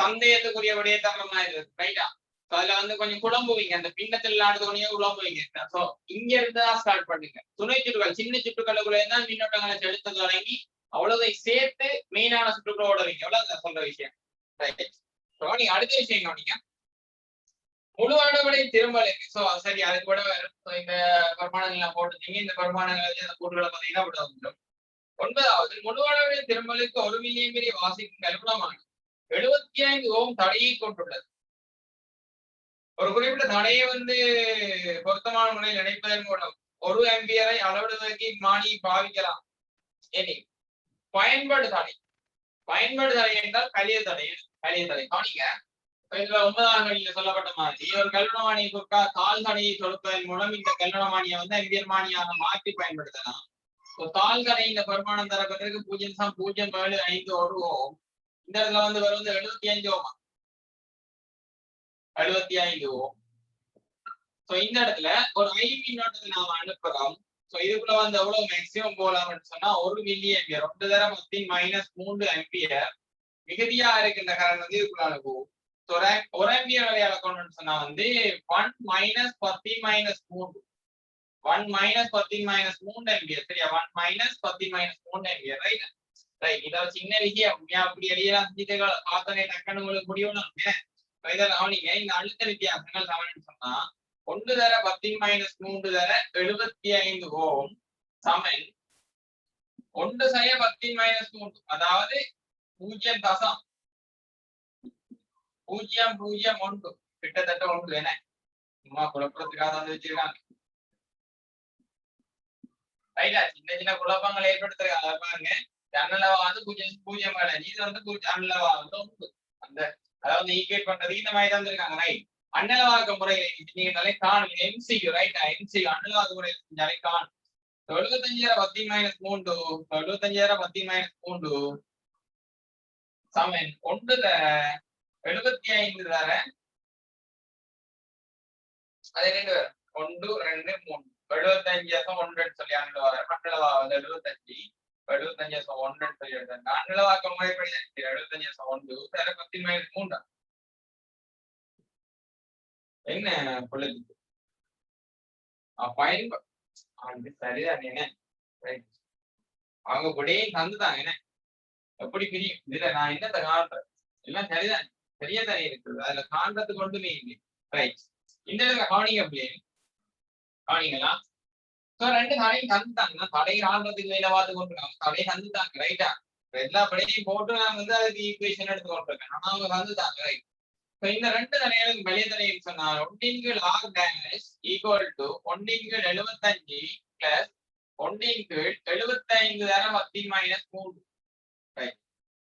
சந்தேகத்துக்குரிய விடயத்தை இருக்கு ரைட்டா அதுல வந்து கொஞ்சம் குழம்புவீங்க. அந்த பின்னத்தில் நாடு குழம்புவீங்க. சோ இங்க இருந்துதான் ஸ்டார்ட் பண்ணுங்க. துணை சுற்றுகள் சின்ன சுற்றுகளுக்குள்ள இருந்தா மின்னோட்டங்களை செலுத்த தொடங்கி அவ்வளவு சேர்த்து மெயினான சுற்றுகளோட வைங்க அவ்வளவுதான் சொல்ற விஷயம். ரைட் நீங்க அடுத்த விஷயம் கவனிங்க. முழு அணுவடை திரும்பல். இருக்கு சோ சரி அதுக்கு கூட இந்த பரிமாணங்கள் எல்லாம் போட்டுட்டீங்க இந்த பரிமாணங்களை வச்சு அந்த கூட்டுகளை பார்த்தீங்கன்னா விட வந்துடும் ஒன்பதாவது முழு அணுவடை திரும்பலுக்கு ஒரு மில்லியன் பெரிய வாசிக்கும் கல்பனமான எழுபத்தி ஐந்து ஓம் தடையை கொண்டுள்ளது. ஒரு குறிப்பிட்ட தடையை வந்து பொருத்தமான முறையில் இணைப்பதன் மூலம் ஒரு ஆம்பியரை அளவிடுவதற்கு மானி பாவிக்கலாம். இனி பயன்பாடு தடை. பயன்பாடு தடை என்றால் கலிய தடை. கலிய தடை. கவனிங்க இதுல ஒன்பதாம் வழியில சொல்லப்பட்ட மாதிரி ஒரு கல்வனமானியை கொடுத்தா தாழ் தடையை கொடுப்பதன் மூலம் இந்த கல்வனமானியை வந்து அம்பியர் மானியாக மாற்றி பயன்படுத்தலாம். தால் தாழ் இந்த பெருமானம் தரப்பட்டிருக்கு. பூஜ்ஜியம் சம் பூஜ்யம் ஏழு ஐந்து ஒரு ஓம். இந்த இடத்துல வந்து வரும் வந்து எழுபத்தி அஞ்சு ஓமா எழுபத்தி ஐந்து ஓம். சோ இந்த இடத்துல ஒரு ஐ மின்னோட்டத்தை நாம அனுப்புறோம். சோ இதுக்குள்ள வந்து எவ்வளவு மேக்சிமம் போலாம்னு சொன்னா ஒரு மில்லி ஆம்பியர் ரெண்டு தரம் பத்தின் மைனஸ் மூன்று ஆம்பியர் மிகுதியா இருக்கின்ற கரண்ட் வந்து இதுக்குள்ள அனுப்புவோம். ஒரு ஆம்பியர் வரை அளக்கணும்னு சொன்னா வந்து ஒன் மைனஸ் பத்தி மைனஸ் மூன்று. ஒன் மைனஸ் பத்தி மைனஸ் மூன்று ஆம்பியர் சரியா? ஒன் மைனஸ் பத்தி மைனஸ் மூன்று ஆம்பியர் ரைட் ரைட் இத சின்ன விஷயம் ஏன் அப்படி எளியெல்லாம் செஞ்சுட்டு பார்த்தனே டக்குன்னு உங்களுக்கு முடியணும் இதில் கவனிங்க. இந்த அழுத்த வித்தியாசங்கள் சமன்னு சொன்னா ஒன்று தர பத்தின் மைனஸ் மூன்று தர எழுபத்தி ஐந்து ஓம் சமன். ஒன்று செய்ய பத்தின் மைனஸ் மூன்று. அதாவது பூஜ்ஜியம் தசம். பூஜ்ஜியம் பூஜ்ஜியம் ஒன்று. கிட்டத்தட்ட ஒன்று என்ன சும்மா குழப்பத்துக்காக வந்து வச்சிருக்காங்க. ரைட்டா சின்ன சின்ன குழப்பங்களை ஏற்படுத்துறாங்க அதை பாருங்க. ஜன்னலவாது வந்து பூஜ்ஜியம் பூஜ்ஜியம் வேலை இது வந்து பூஜ்ஜியம் வந்து அந்த அதாவது ஈக்குவேட் பண்றது இந்த மாதிரி தந்திருக்காங்க ரைட் அன்னலவாக்க முறையில செஞ்சீங்கனாலே காணும். எம்சிக்கு ரைட் எம்சிக்கு அன்னலவாக்க முறையில செஞ்சாலே காணும். எழுபத்தஞ்சாயிரம் பத்தி மைனஸ் மூன்று. எழுபத்தஞ்சாயிரம் பத்தி மைனஸ் மூன்று. சமன் ஒன்று எழுபத்தி ஐந்து தர அது ரெண்டு வரும் ஒன்று ரெண்டு மூணு எழுபத்தஞ்சு ஒன்று சொல்லி அண்ணல வர வந்து எழுபத்தஞ்சு. எழுபத்தஞ்சு வருஷம் ஒன்றுன்னு சொல்லி எழுதுறாங்க அண்ணலவாக்க முறைப்படி தான் எழுபத்தஞ்சு பத்தி மைனஸ் என்ன பயன்ப அது சரிதான் என்ன அவங்க கூடயே தந்துதான் என்ன எப்படி பிரியும் இதுல நான் என்னத்த காண்றேன் எல்லாம் சரிதான் சரியா தானே இருக்குது அதுல காண்றதுக்கு ஒன்றுமே இல்லை ரைட் இந்த இடத்துல கவனிங்க அப்படியே கவனிங்களா சோ ரெண்டு தடையும் தந்துட்டாங்க. தடை ஆடுறதுக்கு மேல பார்த்து கொண்டிருக்காங்க தடையை தந்துட்டாங்க. ரைட்டா எல்லா படையையும் போட்டு நான் வந்து அதுக்கு ஈக்குவேஷன் எடுத்து கொண்டிருக்கேன் ஆனா அவங்க தந்துட்டாங்க. ரைட் So, இந்த ரெண்டு தடைகளுக்கு வெளியே தடைன்னு சொன்னால் ஒன்றின்கள் ஆர் டேஷ் ஈக்குவல் டு ஒன்றின்கள் எழுபத்தஞ்சு பிளஸ் ஒன்றின்கள் எழுபத்தைந்து தர பத்தி மைனஸ் மூணு ரைட்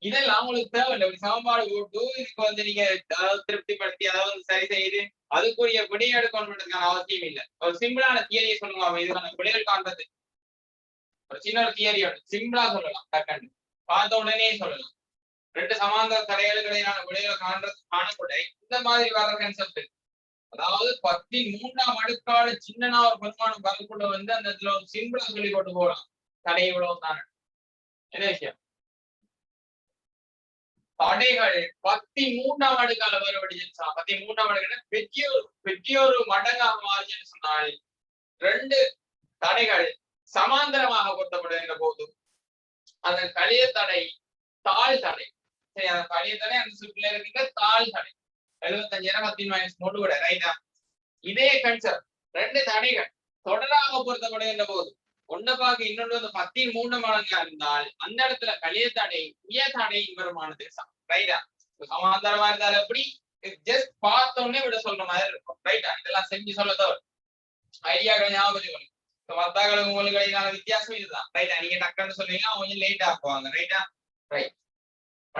இதெல்லாம் உங்களுக்கு தேவையில்லை. இப்படி சமன்பாடு போட்டு இதுக்கு வந்து நீங்க அதாவது திருப்திப்படுத்தி அதாவது சரி செய்து அதுக்குரிய விடை எடுக்கணுன்றதுக்கான அவசியம் இல்லை. ஒரு சிம்பிளான தியரியை சொல்லுங்க அவன் இதுக்கான விடைகள் காண்றது ஒரு சின்ன ஒரு தியரி சிம்பிளா சொல்லலாம் டக்கண்டு பார்த்த உடனே சொல்லலாம். ரெண்டு சமாந்தர தடைகளுக்கு இடையிலான விடைகளை காண்றது காணக்கூட இந்த மாதிரி வர கன்செப்ட் அதாவது பத்தி மூன்றாம் அடுக்கால சின்னனா ஒரு பெருமானம் வரக்குள்ள வந்து அந்த இடத்துல ஒரு சிம்பிளா சொல்லி கொண்டு போகலாம். தடை இவ்வளவு தானே என்ன விஷயம்? தடைகள். பத்தி மூன்றாம் அடுக்கால வருபடிச்சுன்னு சொன்னா பத்தி மூன்றாம் அடுக்கு பெற்றியோர் பெற்றியோரு மடங்காக மாறுச்சுன்னு சொன்னால் ரெண்டு தடைகள் சமாந்தரமாக பொருத்தப்படுகின்ற போது அந்த கலிய தடை தாழ் தடை. சரி அந்த கலிய தடை அந்த சுற்றுல இருக்கின்ற தாழ் தடை. எழுபத்தஞ்சாயிரம் பத்தி மைனஸ் மூணு கூட ரைட்டா இதே கன்செப்ட் ரெண்டு தடைகள் தொடராக பொருத்தப்படுகின்ற போது ஒன்ன பார்க்க இன்னொன்று வந்து பத்தின் மூணு மடங்கா இருந்தால் அந்த இடத்துல கலிய தடை உயர் தடையின் வருமானது ரைட்டா சமாந்தரமா இருந்தாலும் எப்படி? ஜஸ்ட் பார்த்த உடனே விட சொல்ற மாதிரி இருக்கும். ரைட்டா இதெல்லாம் செஞ்சு சொல்ல தவிர ஐடியாக்களை ஞாபகம் வச்சுக்கணும் வர்த்தாக்களுக்கு உங்களுக்கு இடையிலான வித்தியாசம் இதுதான். ரைட்டா நீங்க டக்குன்னு சொல்லுவீங்க அவங்க கொஞ்சம் லேட் ஆக்குவாங்க ரைட்டா ரைட்